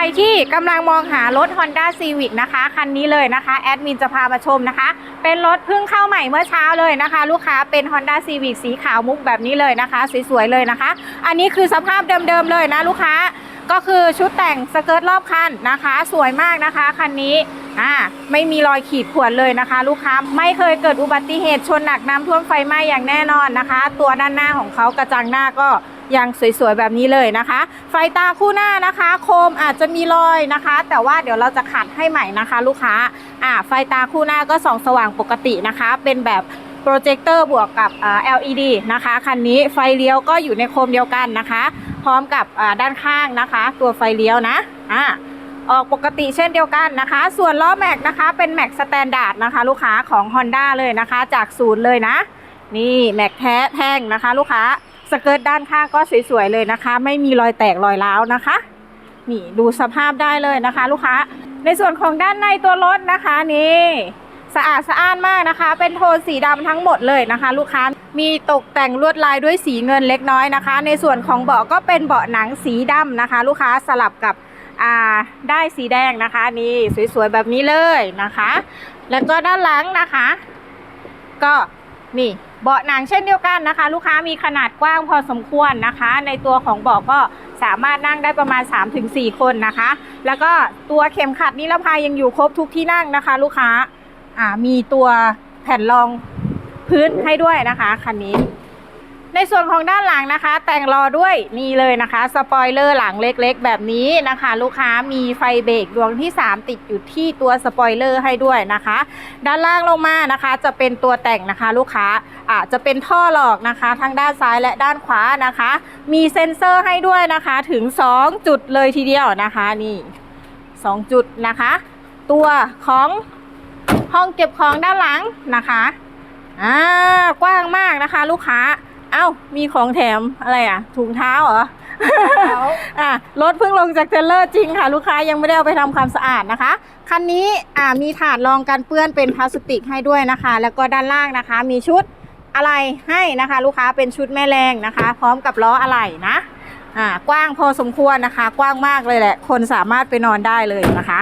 รที่กำลังมองหารถ Honda Civic นะคะ คันนี้เลยนะคะ แอดมินจะพามาชมนะคะ เป็นรถเพิ่งเข้าใหม่เมื่อเช้าเลยนะคะ ลูกค้าเป็น Honda Civic สีขาวมุกแบบนี้เลยนะคะ สวยๆเลยนะคะ อันนี้คือสภาพเดิมๆเลยนะลูกค้าก็คือชุดแต่งสเกิร์ตรอบคันนะคะ สวยมากนะคะคันนี้อ่าไม่มีรอยขีดข่วนเลยนะคะ ลูกค้าไม่เคยเกิดอุบัติเหตุชนหนักน้ำท่วมไฟไหม้อย่างแน่นอนนะคะ ตัวด้านหน้าของเขากระจังหน้าก็ อยังสวยๆแบบนี้เลยนะคะ ไฟตาคู่หน้านะคะ โคมอาจจะมีรอยนะคะ แต่ว่าเดี๋ยวเราจะขัดให้ใหม่นะคะ ลูกค้าอ่าไฟตาคู่หน้าก็ส่องสว่างปกตินะคะ เป็นแบบโปรเจคเตอร์บวกกับอ่า LED นะคะคันนี้ไฟเลี้ยวก็อยู่ในโคมเดียวกันนะคะ พร้อมกับอ่าด้านข้างนะคะ ตัวไฟเลี้ยวนะอ่าออกปกติเช่นเดียวกันนะคะ ส่วนล้อแม็กนะคะเป็นแม็กสแตนดาร์ดนะคะ ลูกค้าของ Honda เลยนะคะ จากศูนย์เลยนะ นี่แม็กแท้แท่งนะคะ ลูกค้า สเกิร์ตด้านข้างก็สวยๆเลยนะคะ ไม่มีรอยแตกรอยร้าวนะคะ นี่ดูสภาพได้เลยนะคะ ลูกค้า ในส่วนของด้านในตัวรถนะคะนี่สะอาดสะอ้านมากนะคะ เป็นโทนสีดำทั้งหมดเลยนะคะ ลูกค้ามีตกแต่งลวดลายด้วยสีเงินเล็กน้อยนะคะ ในส่วนของเบาะก็เป็นเบาะหนังสีดำนะคะ ลูกค้าสลับกับอ่าได้สีแดงนะคะ นี่สวยๆแบบนี้เลยนะคะ แล้วก็ด้านหลังนะคะ ก็นี่ เบาะหนังเช่นเดียวกันนะคะ ลูกค้ามีขนาดกว้างพอสมควรนะคะ ในตัวของเบาะก็สามารถนั่งได้ประมาณ 3-4 คนนะคะ แล้วก็ตัวเข็มขัดนิรภัยยังอยู่ครบทุกที่นั่งนะคะ ลูกค้าอ่ามีตัวแผ่นรองพื้นให้ด้วยนะคะคันนี้ ในส่วนของด้านหลังนะคะ แต่งรอด้วยนี่เลยนะคะ สปอยเลอร์หลังเล็กๆ แบบนี้นะคะ ลูกค้ามีไฟเบรกดวงที่ 3 ติดอยู่ที่ตัวสปอยเลอร์ให้ด้วยนะคะ ด้านล่างลงมานะคะ จะเป็นตัวแต่งนะคะ ลูกค้าอ่าจะเป็นท่อหลอกนะคะ ทั้งด้านซ้ายและด้านขวานะคะ มีเซ็นเซอร์ให้ด้วยนะคะถึง 2 จุดเลยทีเดียวนะคะนี่ 2 จุดนะคะ ตัวของห้องเก็บของด้านหลังนะคะอ่ากว้างมากนะคะ ลูกค้า เอ้า มีของแถมอะไรอะ ถุงเท้าเหรออะรถเพิ่งลงจากเทรลเลอร์จริงค่ะ ลูกค้ายังไม่ได้เอาไปทำความสะอาดนะคะ คันนี้อ่ามีถาดรองกันเปื้อนเป็นพลาสติกให้ด้วยนะคะ แล้วก็ด้านล่างนะคะ มีชุดอะไรให้นะคะ ลูกค้าเป็นชุดแม่แรงนะคะ พร้อมกับล้ออะไหล่นะอ่ากว้างพอสมควรนะคะ กว้างมากเลยแหละ คนสามารถไปนอนได้เลยนะคะ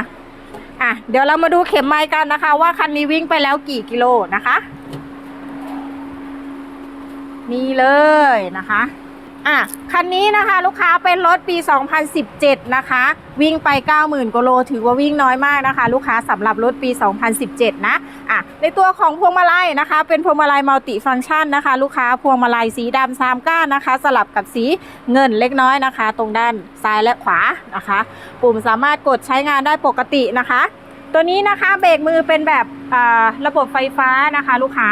อะเดี๋ยวเรามาดูเข็มไม้กันนะคะ ว่าคันนี้วิ่งไปแล้วกี่กิโลนะคะ นี่เลยนะคะอะคันนี้นะคะลูกค้าเป็นรถปี 2017 นะคะ วิ่งไป 90,000กิโลถือว่าวิ่งน้อยมากนะคะ ลูกค้าสำหรับรถปี 2017 นะอะในตัวของพวงมาลัยนะคะ เป็นพวงมาลัยมัลติฟังก์ชันนะคะ ลูกค้าพวงมาลัยสีดำสามก้านนะคะ สลับกับสีเงินเล็กน้อยนะคะ ตรงด้านซ้ายและขวานะคะ ปุ่มสามารถกดใช้งานได้ปกตินะคะ ตัวนี้นะคะเบรกมือเป็นแบบอ่าระบบไฟฟ้านะคะ ลูกค้า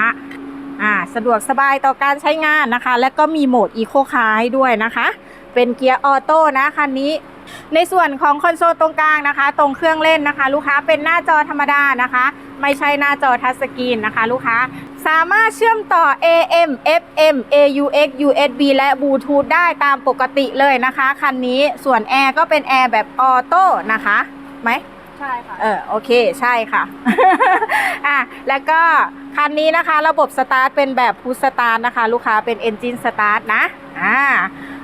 อ่าสะดวกสบายต่อการใช้งานนะคะ และก็มีโหมดอีโคคาร์ให้ด้วยนะคะ เป็นเกียร์ออโต้นะคันนี้ ในส่วนของคอนโซลตรงกลางนะคะ ตรงเครื่องเล่นนะคะ ลูกค้าเป็นหน้าจอธรรมดานะคะ ไม่ใช่หน้าจอทัชสกรีนนะคะ ลูกค้าสามารถเชื่อมต่อ AM FM AUX USB และบลูทูธได้ตามปกติเลยนะคะ คันนี้ส่วนแอร์ก็เป็นแอร์แบบออโต้นะคะไหม ใช่ค่ะ เออโอเคใช่ค่ะ อะแล้วก็คันนี้นะคะ ระบบสตาร์ทเป็นแบบพุชสตาร์ทนะคะ ลูกค้าเป็น Engine Start นะอ่า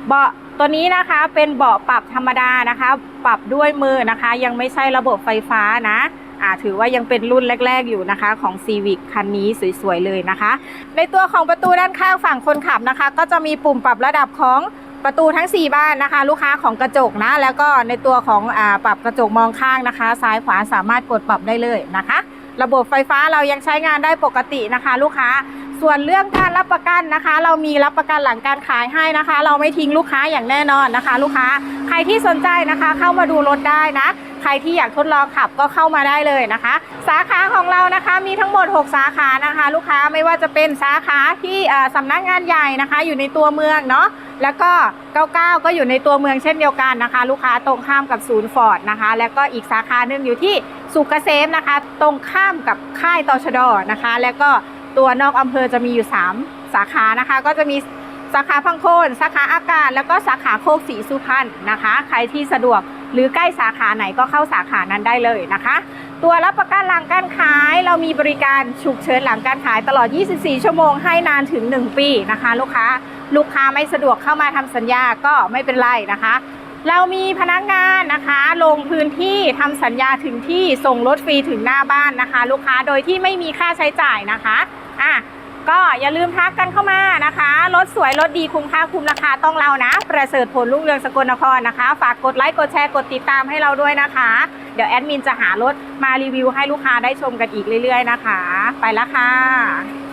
เบาะตัวนี้นะคะเป็นเบาะปรับธรรมดานะคะ ปรับด้วยมือนะคะ ยังไม่ใช่ระบบไฟฟ้านะอ่าถือว่ายังเป็นรุ่นแรก ๆ อยู่นะคะของ Civic คันนี้สวย ๆ เลยนะคะ ในตัวของประตูด้านข้างฝั่งคนขับนะคะ ก็จะมีปุ่มปรับระดับของ ประตูทั้ง 4 บ้านนะคะ ลูกค้าของกระจกนะ แล้วก็ในตัวของอ่าปรับกระจกมองข้างนะคะ ซ้ายขวาสามารถกดปรับได้เลยนะคะ ระบบไฟฟ้าเรายังใช้งานได้ปกตินะคะ ลูกค้าส่วนเรื่องการรับประกันนะคะ เรามีรับประกันหลังการขายให้นะคะ เราไม่ทิ้งลูกค้าอย่างแน่นอนนะคะ ลูกค้าใครที่สนใจนะคะ เข้ามาดูรถได้นะ ใครที่อยากทดลองขับก็เข้ามาได้เลยนะคะ สาขาของเรานะคะมีทั้งหมด 6 สาขานะคะ ลูกค้าไม่ว่าจะเป็นสาขาที่สำนักงานใหญ่นะคะ อยู่ในตัวเมืองเนาะแล้วก็ 99 ก็อยู่ในตัวเมืองเช่นเดียวกันนะคะ ลูกค้าตรงข้ามกับศูนย์ฟอร์ดนะคะ แล้วก็อีกสาขาหนึ่งอยู่ที่สุกเกษมนะคะ ตรงข้ามกับค่ายตชดนะคะ แล้วก็ตัวนอกอำเภอจะมีอยู่ 3 สาขานะคะ ก็จะมี สาขาพังโคนสาขาอากาศ แล้วก็สาขาโคกศรีสุพรรณนะคะ ใครที่สะดวกหรือใกล้สาขาไหนก็เข้าสาขานั้นได้เลยนะคะ ตัวรับประกันหลังการขาย เรามีบริการฉุกเฉินหลังการขายตลอด 24 ชั่วโมงให้นานถึง 1 ปีนะคะ ลูกค้าลูกค้าไม่สะดวกเข้ามาทำสัญญาก็ไม่เป็นไรนะคะ เรามีพนักงานนะคะ ลงพื้นที่ทำสัญญาถึงที่ส่งรถฟรีถึงหน้าบ้านนะคะ ลูกค้าโดยที่ไม่มีค่าใช้จ่ายนะคะอะ ก็อย่าลืมทักกันเข้ามานะคะรถสวยรถดีคุ้มค่าคุ้มราคาต้องเรานะ ประเสริฐผลลุ่งเรืองสกลนครนะคะ ฝากกดไลค์กดแชร์กดติดตามให้เราด้วยนะคะ เดี๋ยวแอดมินจะหารถมารีวิวให้ลูกค้าได้ชมกันอีกเรื่อยๆนะคะ ไปละค่ะ